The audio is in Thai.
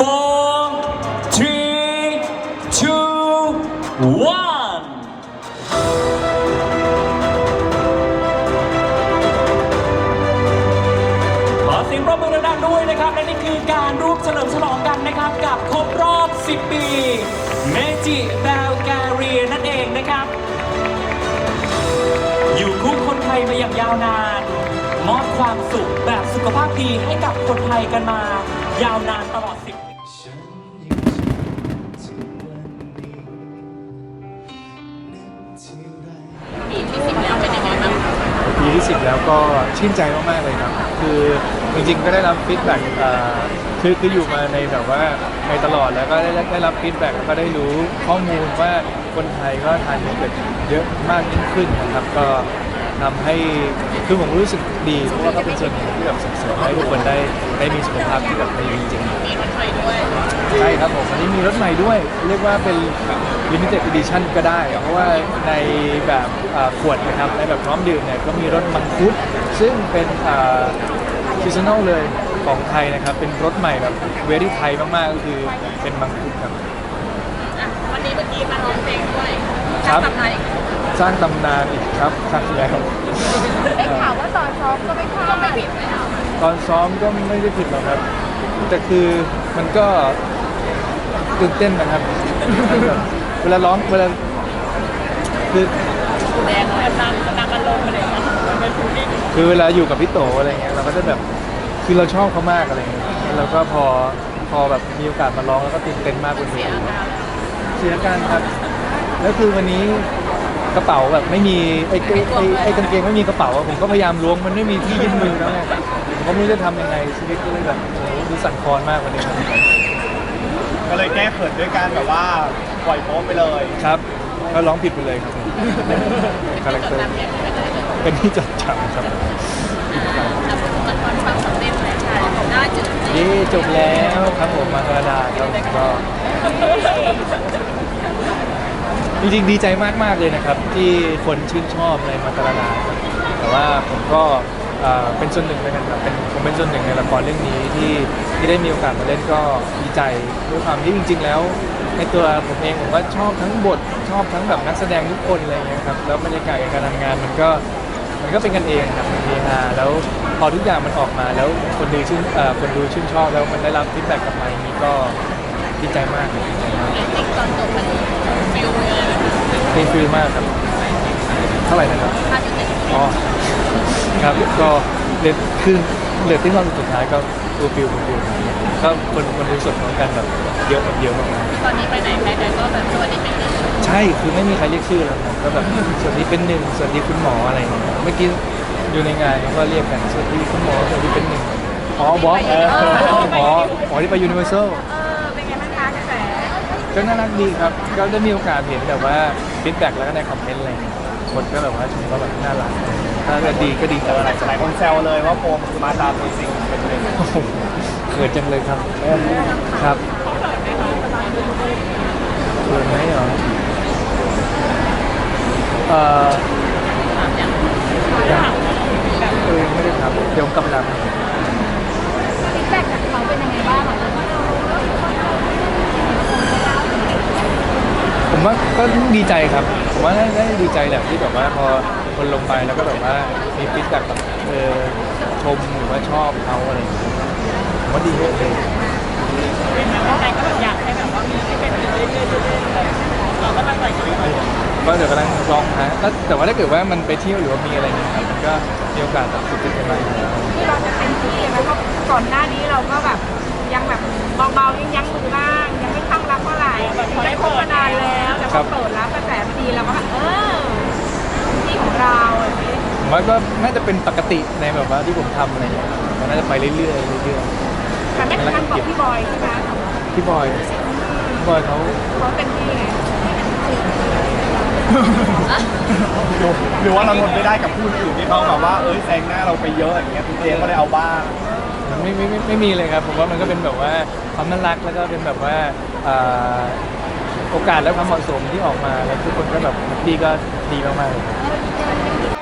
four, three, two, one. ขอเสียงปรบมือดังๆด้วยนะครับ และนี่คือการร่วมเฉลิมฉลองกันนะครับ กับครบรอบ 10 ปีเมจิแบลการีนั่นเองนะครับ อยู่คู่คนไทยมาอย่างยาวนาน มอบความสุขแบบสุขภาพดีให้กับคนไทยกันมายาวนานตลอดิบแล้วก็ชื่นใจมากๆเลยครับ คือจริงๆก็ได้รับฟีดแบ็กคือคืออยู่มาในแบบว่าในตลอดแล้วก็ได้ได้รับฟีดแบ็กก็ได้รู้ข้อมูลว่าคนไทยก็ทานโยเกิร์ตเยอะมากยิ่งขึ้นนะครับ ก็ ทำให้คือผมรู้สึกดีเพราะว่าก็เป็นส่วนหนึ่งที่แบบส่งเสริมให้ทุกคนได้ได้มีสุขภาพที่แบบดีจริงๆ มีรถไฟด้วยใช่ครับผมวันนี้มีรถใหม่ด้วย เรียกว่าเป็น limited edition ก็ได้ เพราะว่าในแบบอ่าขวดนะครับในแบบพร้อมดื่มเนี่ยก็มีรสมังคุดซึ่งเป็นซีซันอลเลยของไทยนะครับ เป็นรสใหม่แบบเวรี่ไทยมากๆ ก็คือเป็นมังคุดครับ อะวันนี้เมื่อกี้มาร้องเพลงด้วยครับทำอะไร สร้างตำนานอีกครับครั้งที่แล้วได้ข่าวว่าตอนซ้อมก็ไม่พลาดก็ไม่ผิดไหมคะตอนซ้อมก็ไม่ได้ผิดหรอกครับ แต่คือมันก็ตื่นเต้นนะครับเวลาร้องเวลาคือแดงแบบนำนำอารมณ์อะไรอย่างเงี้ยเป็นฟูลิ่งคือเวลาอยู่กับพี่โตอะไรเงี้ยเราก็จะแบบคือเราชอบเขามากอะไรเงี้ยแล้วก็พอพอแบบมีโอกาสมาร้องแล้วก็ตื่นเต้นมากบนเวเสียทีอาการเสียอาการครับแล้วคือวันนี้ กระเป๋าแบบไม่มีไอ้ไอ้ไอ้ไอ้กางเกงไม่มีกระเป๋าอะผมก็พยายามล้วงมันไม่มีที่ยึดมือแล้วไงผมก็ไม่รู้จะทำยังไงชีวิตก็เลยแบบโอ้โหดูสั่นคลอนมากวันนี้ครับก็เลยแก้เขินด้วยการแบบว่าปล่อยโป๊ไปเลย ครับก็ร้องผิดไปเลยครับผมคาแรคเตอร์จำเนี่ยเป็นอะไรเลยเป็นที่จดจำครับทำประสบความสำเร็จเลยค่ะได้จุดเย่จบแล้วครับผมมากระดาษครับก็ จริงๆดีใจมากๆเลยนะครับ ที่คนชื่นชอบในมาตราครับแต่ว่าผมก็เอ่อเป็นส่วนหนึ่งเลยนะครับเป็นผมเป็นส่วนหนึ่งในละครเรื่องนี้ที่ที่ได้มีโอกาสมาเล่นก็ดีใจด้วยความที่จริง ๆ แล้วในตัวผมเองผมก็ชอบทั้งบทชอบทั้งแบบนักแสดงทุกคนอะไรอย่างเงี้ยครับแล้วบรรยากาศการทำงานมันก็มันก็เป็นกันเองครับมันมีฮาแล้วพอทุกอย่างมันออกมาแล้วคนดูชื่นเอ่อคนดูชื่นชอบแล้วมันได้รับฟีดแบ็กกลับมาอย่างนี้ก็ ดีใจมากครับดีใจมากจริงๆตอนจบมันฟิลเลยเพลงฟิลมากครับ เท่าไหร่นะครับห้าจุดเจ็ดอ๋อครับก็เรตคือเรตติ้งรอบสุดท้ายก็ตัวฟิลตัวฟิลก็คนคนดูสดพร้อมกันแบบเยอะแบบเยอะมากๆตอนนี้ไปไหนใครๆก็แบบสวัสดีเป็นหนึ่งใช่คือไม่มีใครเรียกชื่อแล้วครับก็แบบสวัสดีเป็นหนึ่งสวัสดีคุณหมออะไรอย่างเงี้ยเมื่อกี้อยู่ในงานเขาก็เรียกกันสวัสดีคุณหมอสวัสดีเป็นหนึ่งอ๋อบอสเออหมอหมอที่ไปยูนิเวอร์แซล ก็น่ารักดีครับ ก็ได้มีโอกาสเห็นแบบว่าฟีดแบ็กแล้วก็ในคอมเมนต์อะไรอย่างเงี้ยคนก็แบบว่าชมว่าแบบน่ารักถ้าเกิดดีก็ดีใจหลายหลายคนแซวเลยว่าโฟมคือมาตามตัวจริงเป็นเลยโอ้โหเขินจังเลยครับครับเขินไหมเหรอเอ่อถามอย่างยังเออไม่ได้ครับเดี๋ยวกำลัง ฟีดแบ็กจากเขาเป็นยังไงบ้างอะ ผมว่าก็ดีใจครับ ผมว่าได้ดีใจแหละที่แบบว่าพอคนลงไปแล้วก็แบบว่ามีฟีดแบ็กแบบเออชมหรือว่าชอบเขาอะไรอย่างเงี้ยผมว่าดีเลยใครก็แบบอยากให้แบบว่ามีให้เป็นเรื่อยๆเรื่อยๆเราก็ตั้งใจกันไปก็เดี๋ยวกำลังลองฮะแล้วแต่ว่าถ้าเกิดว่ามันไปเที่ยวหรือว่ามีอะไรเนี่ยครับมันก็มีโอกาสแบบฝึกขึ้นมาอยู่แล้วที่เราจะเป็นที่เลยไหมเพราะก่อนหน้านี้เราก็แบบยังแบบเบาๆยังยั้งมือบ้างยังไม่ข้างรักเท่าไหร่ได้คบมานานแล้ว แต่พอเปิดรับกระแสพอดีเราก็แบบเออที่ของเราอะไรอย่างนี้ผมว่าก็น่าจะเป็นปกติในแบบว่าที่ผมทำอะไรอย่างเงี้ยมันน่าจะไปเรื่อยๆเรื่อยแต่ไม่ทันบอกพี่บอยใช่ไหมๆพี่บอยพี่บอยเขาเขาเต็มที่ไงหรือหรือว่าเราทนไม่ได้กับผู้อื่นที่เขาแบบว่าเอ้ยแซงหน้าเราไปเยอะอย่างเงี้ยคุณเจมส์ก็เลยเอาบ้างมันไม่ไม่ไม่ไม่มีเลยครับ ผมว่ามันก็เป็นแบบว่าความน่ารักแล้วก็เป็นแบบว่าอ่า โอกาสและความเหมาะสมที่ออกมาแล้วทุกคนก็แบบดีก็ดีมากๆเลยครับ